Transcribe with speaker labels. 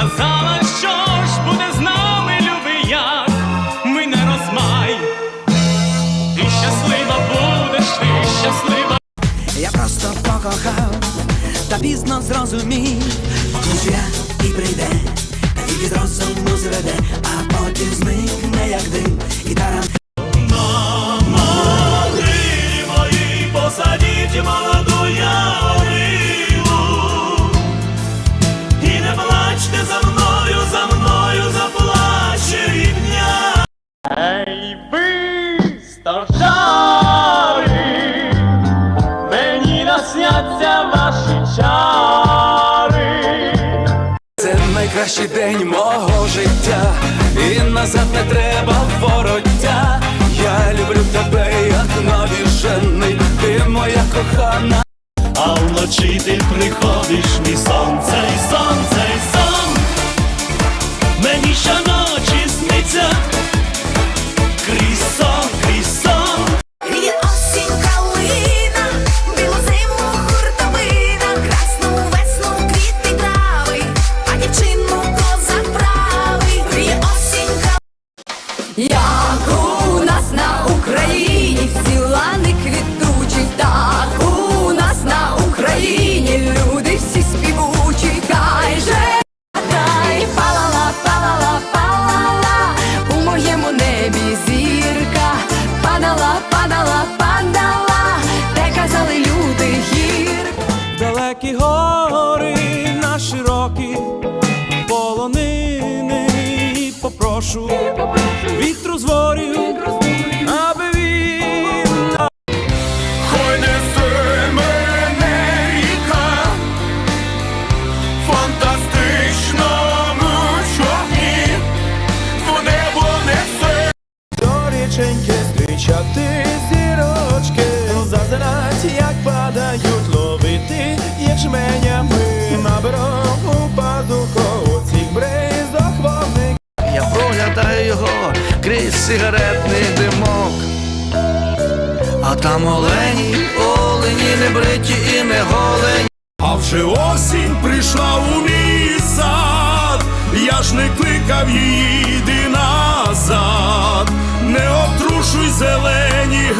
Speaker 1: казала, що ж буде з нами, любий як ми не розмай. Ти щаслива
Speaker 2: будеш, ти щаслива. Я
Speaker 3: просто покохав, та пізно зрозумів, Ніч і прийде, та тільки з розуму зведе, а потім зникне, як дим і таран.
Speaker 2: Стожари, мені насняться ваші чари.
Speaker 3: Це найкращий день мого життя, і назад не треба вороття. Я люблю тебе, як навіжений, ти моя кохана.
Speaker 2: А вночі ти приходиш, мій сонце, і сонце,
Speaker 4: Як у нас на Україні всі лани квітучі, так у нас на Україні люди всі співучі, хай же Дай палала, палала, палала, у моєму небі зірка, падала, падала, падала, де казали люди гір.
Speaker 1: Далекі гори вітру з ворів, аби він
Speaker 5: Хай несе мене ріка. Фантастичному човні, в небо несе. До річеньки зустрічати зірочки, зазирать, як падають,
Speaker 6: крізь сигаретний димок. А там олені, олені не бриті і не голені.
Speaker 7: А вже осінь прийшла у мій сад, я ж не кликав її, йди назад, не обтрушуй зелені.